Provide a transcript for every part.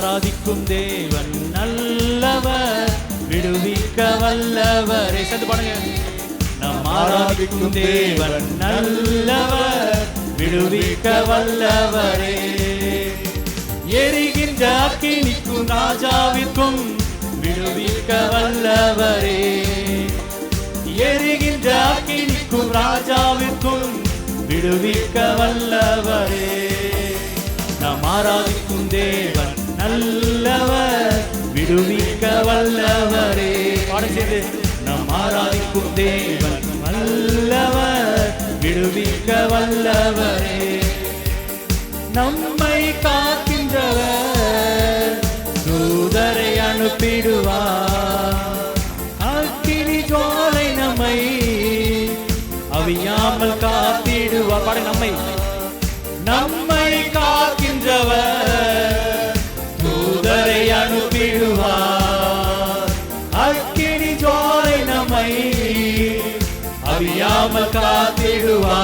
ஆராதிக்கும் தேவன் நல்லவர் விடுவிக்க வல்லவரே. சேர்ந்து பாடுங்க. நம் ஆராதிக்கும் தேவன் நல்லவர் விடுவிக்க வல்லவரே. எரிகின்ற அக்கினிக்கும் ராஜாவிற்கும் விடுவிக்க வல்லவரே. எரிகின்ற அக்கினிக்கும் ராஜாவிற்கும் விடுவிக்க வல்லவரே. நாம் ஆராதிக்கும் தேவன் நல்லவர் விடுவிக்க வல்லவரே. பாட செய்து நாம் ஆராதிக்கும் தேவன் நல்லவர் விடுவிக்க வல்லவரே. நம்மை காக்கின்றவர் தூதரை அனுப்பிடுவார். அவியாமல் காத்திடுவார்.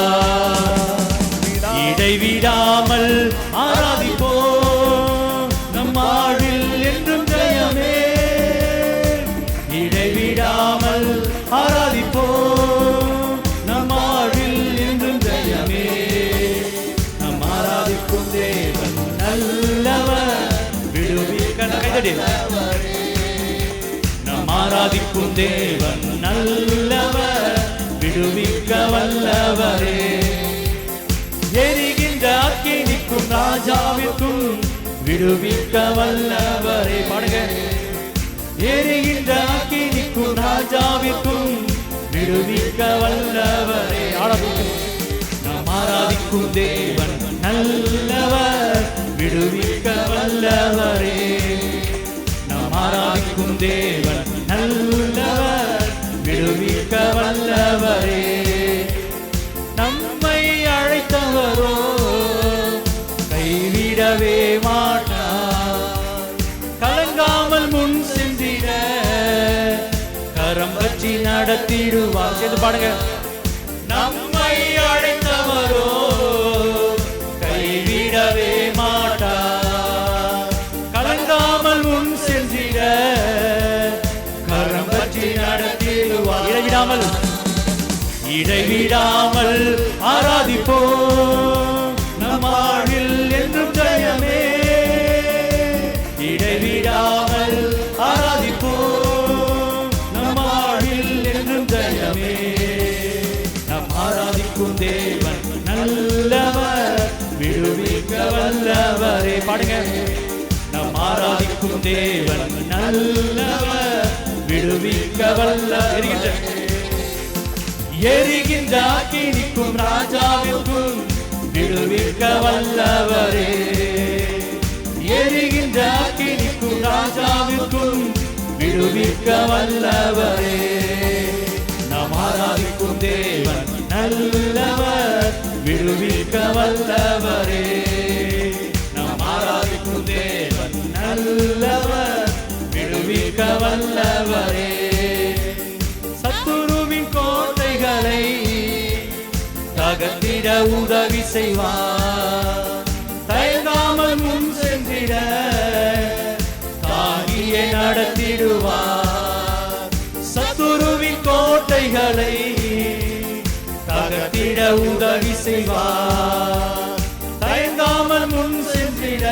இடைவிடாமல் ஆராதிப்போம். நம் ஆழில் என்றும் ஜெயமே. இடைவிடாமல் ஆராதிப்போம். நம் ஆழில் என்றும் ஜெயமே. நம் ஆராதிக்கும் தேவன் நல்லவர். விடுவிக்க கைதடி நம் ஆராதிக்கும் தேவன் நல்லவர். விடுவிக்க வல்லவரே. எரிகின்ற அக்கினிக்கும் ராஜாவிற்கும் விடுவிக்க வல்லவரே. பாடுங்க. எரிகின்ற அக்கினிக்கும் ராஜாவிற்கும் விடுவிக்க வல்லவரே. ஆடவும் நாம் ஆராதிக்கும் தேவன் நல்லவர் விடுவிக்க வல்லவரே. நாம் ஆராதிக்கும் தேவன் கரம் பற்றி நடத்திடுவார். சேர்ந்து பாடுங்க. நம்மை அழைத்தவரோ கைவிடவே மாட்டார். கலங்காமல் முன் சென்றிட கரம் பற்றி நடத்திடுவார். இடைவிடாமல். இடைவிடாமல் ஆராதிப்போம். பாடுங்க. நம் ஆராதிக்கும் தேவன் நல்லவர் விடுவிக்க வல்ல எரிகின்ற. எரிகின்ற அக்கினிக்கும் ராஜாவிற்கும் விடுவிக்க வல்லவரே. எரிகின்ற அக்கினிக்கும் ராஜாவிற்கும் விடுவிக்க வல்லவரே. நாம் ஆராதிக்கும் தேவன் நல்லவர் விடுவிக்க வல்லவரே. வல்லவர் விடுவிக்க வல்லவரே. சத்துருவின் கோட்டைகளை தகத்திட உதவி செய்வார். தயங்காமல் முன் சென்றிட தாங்கியே நடத்திடுவார். சத்துருவின் கோட்டைகளை தகத்திட உதவி செய்வார். தயங்காமல் முன் சென்றிட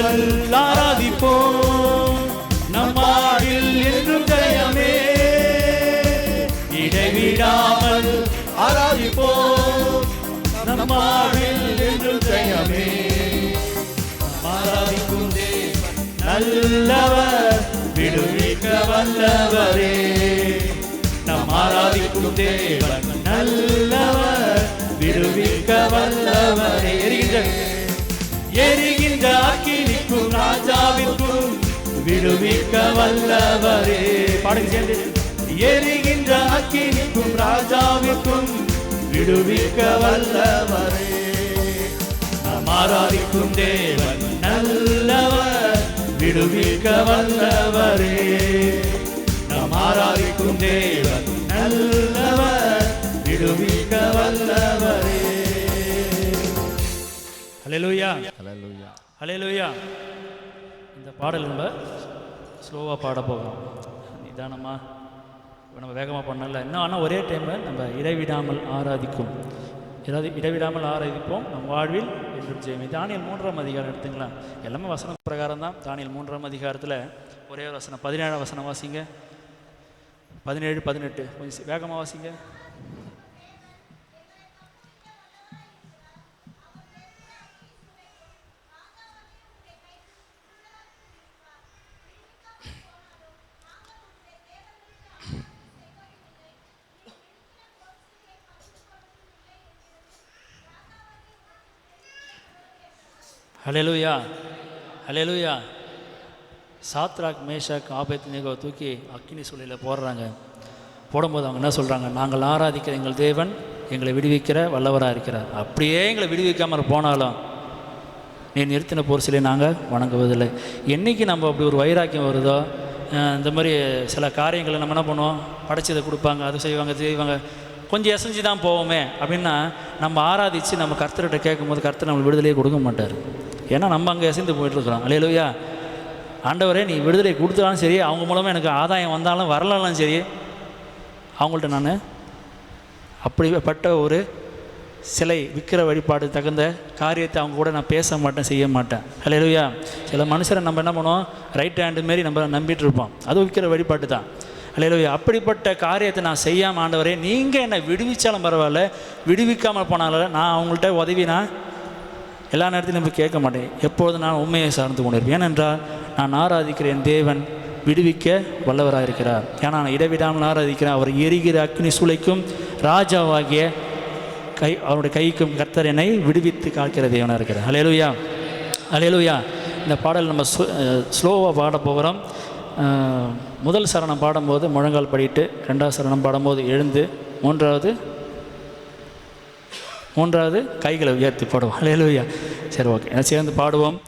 இடைவிடாமல் ஆராதிப்போம். நம்மாடில் என்றும் ஜெயமே. இடைவிடாமல் ஆராதிப்போம். நம்மாடில் என்றும் ஜெயமே. ஆராதிக்கும் தேவன் நல்லவர் விடுவிக்க வல்லவரே. நம் ஆராதிக்கும் தேவன் நல்லவர் விடுவிக்க வல்லவரே. எரிகின்ற எரிகின்ற ராஜாவிற்கும் விடுவிக்க வல்லவரே. பாடுங்க சேர்ந்து எரிகின்ற அக்கினிக்கும் ராஜாவிற்கும் விடுவிக்க வல்லவரே. நாம் ஆராதிக்கும் தேவன் நல்லவர் விடுவிக்க வல்லவரே. நாம் ஆராதிக்கும் தேவன் நல்லவர் விடுவிக்க வல்லவரே. ஹalleluya. ஹalleluya. இந்த பாடல் நம்ம ஸ்லோவாக பாட போகிறோம். நிதானமாக இப்போ நம்ம வேகமாக பண்ணல. இன்னும் ஆனால் ஒரே டைமில் நம்ம இடைவிடாமல் ஆராதிக்கும். இதாவது இடைவிடாமல் ஆராதிப்போம் நம் வாழ்வில் என்றும் ஜெயமி. தானியல் மூன்றாம் அதிகாரம் எடுத்துங்களா? எல்லாமே வசன பிரகாரம் தான். தானியல் மூன்றாம் அதிகாரத்தில் ஒரே வசனம். பதினேழாம் வசனம் வாசிங்க. பதினேழு பதினெட்டு. கொஞ்சம் வேகமாக வாசிங்க. Hallelujah hallelujah Shadrach Meshach Abednego தூக்கி அக்கினி சூழலில் போடுறாங்க. போடும்போது அவங்க என்ன சொல்கிறாங்க நாங்கள் ஆராதிக்கிற எங்கள் தேவன் எங்களை விடுவிக்கிற வல்லவராக இருக்கிறார். அப்படியே எங்களை விடுவிக்காமல் போனாலும் நீ நிறுத்தின பொருசிலே நாங்கள் வணங்குவதில்லை. என்றைக்கு நம்ம அப்படி ஒரு வைராக்கியம் வருதோ இந்த மாதிரி சில காரியங்களை நம்ம என்ன பண்ணுவோம்? படைச்சதை கொடுப்பாங்க அது செய்வாங்க செய்வாங்க. கொஞ்சம் எசைஞ்சு தான் போவோமே அப்படின்னா நம்ம ஆராதித்து நம்ம கர்த்தர்கிட்ட கேட்கும்போது கர்த்தர் நம்மளுக்கு விடுதலையே கொடுக்க மாட்டார். ஏன்னா நம்ம அங்கே எசைந்து போயிட்டுருக்குறோம். அலையலுயா ஆண்டவரே நீ விடுதலை கொடுத்தாலும் சரி அவங்க மூலமாக எனக்கு ஆதாயம் வந்தாலும் வரலாலும் சரி அவங்கள்ட்ட நான் அப்படிப்பட்ட ஒரு சிலை விற்கிற வழிபாடு தகுந்த காரியத்தை அவங்க கூட நான் பேச மாட்டேன் செய்ய மாட்டேன். ஹalleluya சில மனுஷரை நம்ம என்ன பண்ணுவோம்? ரைட் ஹேண்டு மாரி நம்ம நம்பிட்டு இருப்போம். அது விற்கிற வழிபாட்டு தான் ஹalleluya. அப்படிப்பட்ட காரியத்தை நான் செய்யாமல் ஆண்டவரே நீங்கள் என்னை விடுவிச்சாலும் பரவாயில்ல விடுவிக்காமல் போனாலும் நான் அவங்கள்ட்ட உதவி நான் எல்லா நேரத்திலும் போய் கேட்க மாட்டேன். எப்போது நான் உண்மையை சார்ந்து கொண்டிருப்பேன். ஏனென்றால் நான் ஆராதிக்கிறேன் தேவன் விடுவிக்க வல்லவராக இருக்கிறார் ஏன்னா நான் இடைவிடாமல் ஆராதிக்கிறேன். அவர் எரிகிற அக்னி சூளைக்கும் ராஜாவாகிய கை அவருடைய கைக்கும் கர்த்தர் என்னை விடுவித்து காக்கிற தேவனாக இருக்கிறார் அலையலுயா அலையலுயா இந்த பாடல் நம்ம ஸ்லோவாக பாட போகிறோம். முதல் சரணம் பாடும்போது முழங்கால் படிட்டு ரெண்டாவது சரணம் பாடும்போது எழுந்து மூன்றாவது மூன்றாவது கைகளை உயர்த்தி பாடுவோம். ஹalleluya. சரி ஓகே சேர்ந்து பாடுவோம்.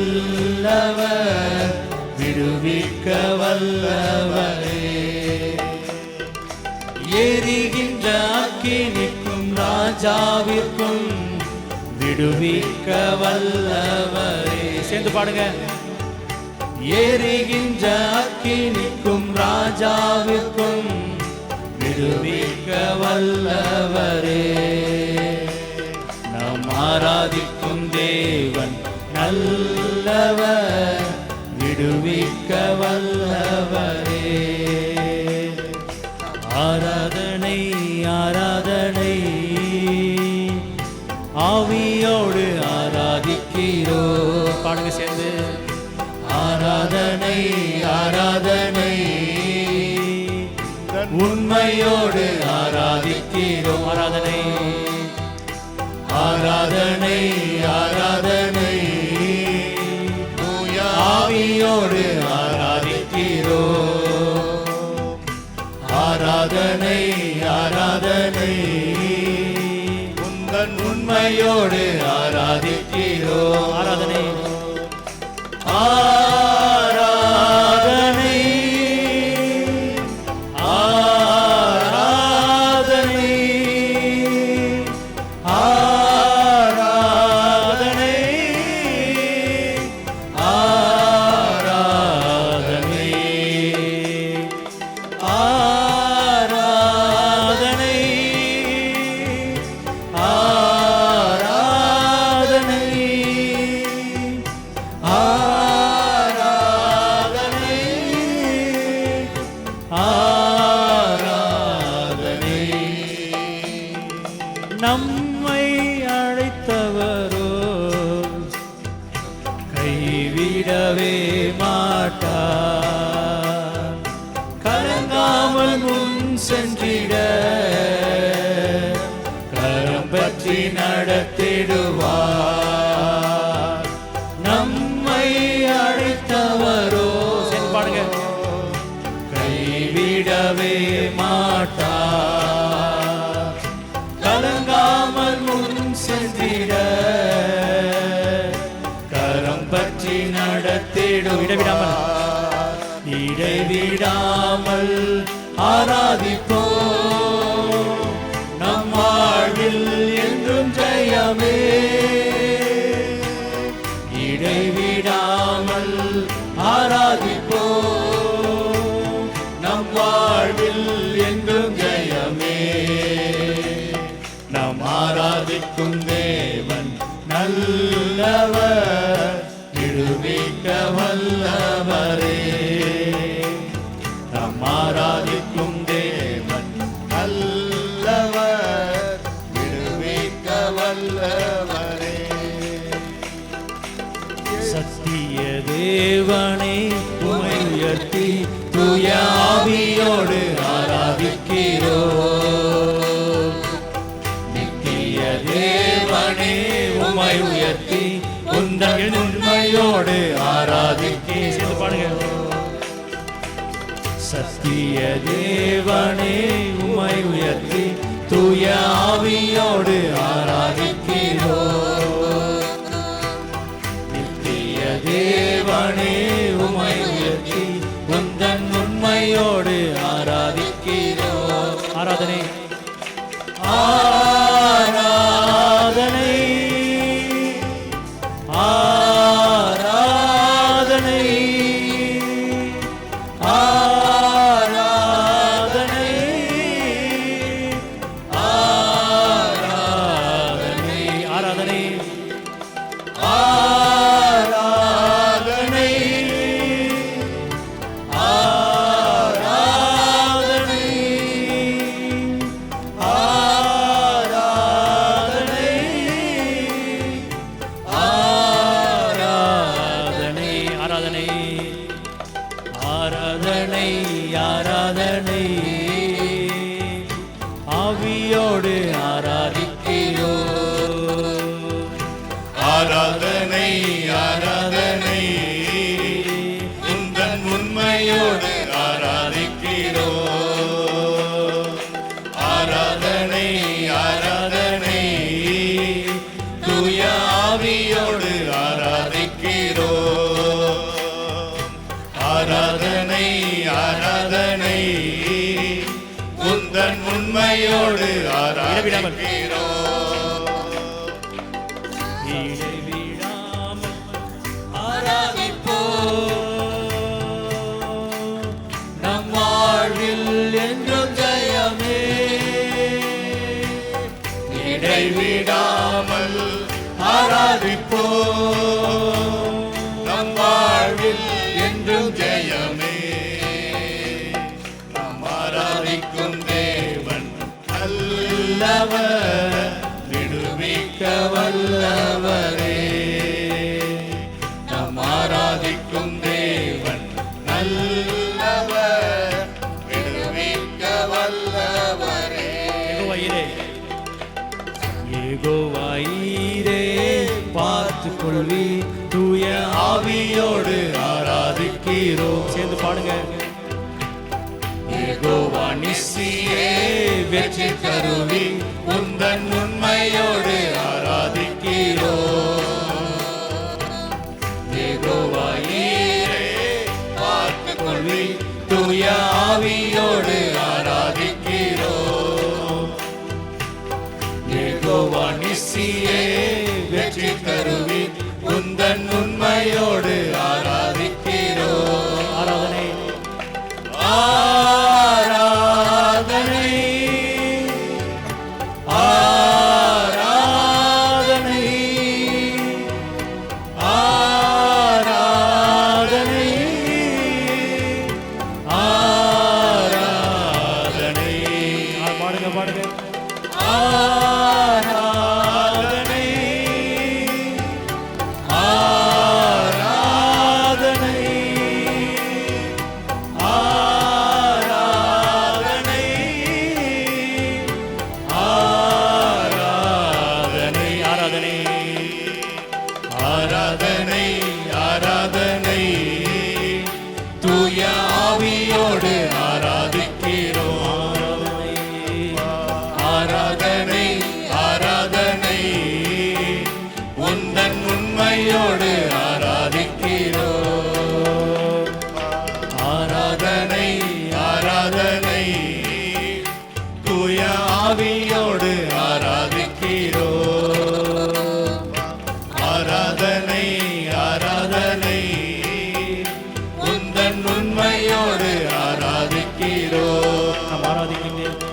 வல்லவர் விடுவிக்க வல்லவரே. எரிகின்ற அக்கினிக்கும் ராஜாவிற்கும் விடுவிக்க வல்லவரே. சேர்ந்து பாடுங்க. எரிகின்ற அக்கினிக்கும் ராஜாவிற்கும் விடுவிக்க வல்லவரே. நாம் ஆராதிக்கும் தேவன் வல்லவர் விடுவிக்க வல்லவரே. ஆராதனை ஆராதனை. ஆவியோடு ஆராதிக்கிறோ. பாடுங்க சேர்ந்து. ஆராதனை ஆராதனை. உண்மையோடு ஆராதிக்கிறோம். ஆராதனை. ஆராதனை ஆராதனை. ஆவியோடு ஆராதிக்கிறோ ஆராதனை ஆராதனை. உங்கள் உண்மையோடு ஆராதிக்கிறோ ஆராதனை. ஆ நடத்திடும் இடைவிடாமல். இடைவிடாமல் ஆராதிப்போ நம் வாழ்வில் என்றும் ஜெயமே. இடைவிடாமல் ஆராதிப்போ நம் வாழ்வில் என்றும் ஜெயமே. நாம் ஆராதிக்கும் தேவன் நல்லவர். விடுவிக்க வல்லவரே மகிமையோடு ஆராதிக்கிறோம் சத்திய தேவன் Ah. இடைவிடாமல் ஆராதிப்போ நம் வாழ்வில் என்றும் ஜெயமே இடைவிடாமல் ஆராதிப்போ நம் வாழ்வில் வல்லவரே. நாம் ஆராதிக்கும் தேவன் நல்லவர். விடுவிக்க வல்லவரே. ஏகோவாயிரே பார்த்து கொள்வி தூய ஆவியோடு ஆராதிக்கிறோம். சேர்ந்து பாடுங்க. ஏகோவா நிசியே வெற்றி கருவி உந்தன் உண்மையோடு se ആരാധന ஆராதிக்கிறோ நாம் ஆராதிக்கும் தேவன் நாம்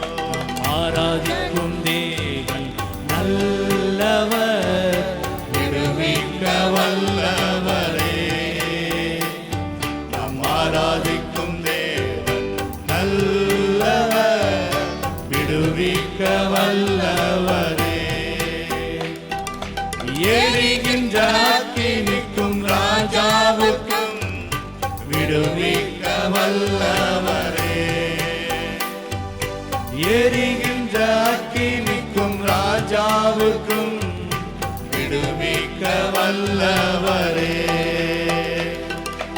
விடுவிக்க வல்லவரே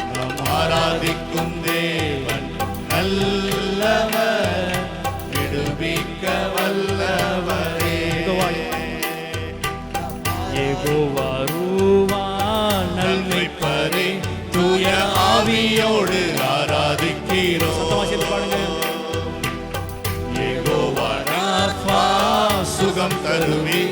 நாம் ஆராதிக்கும் தேவன் நல்லவர் விடுவிக்க வல்லவரே யெகோவா ரூவா நன்மை நன்மைப்பரே தூய ஆவியோடு ஆராதிக்கிறோம். சத்தமா சேர்ந்து பாடுங்க. யெகோவா ராஃபா சுகம் தருவி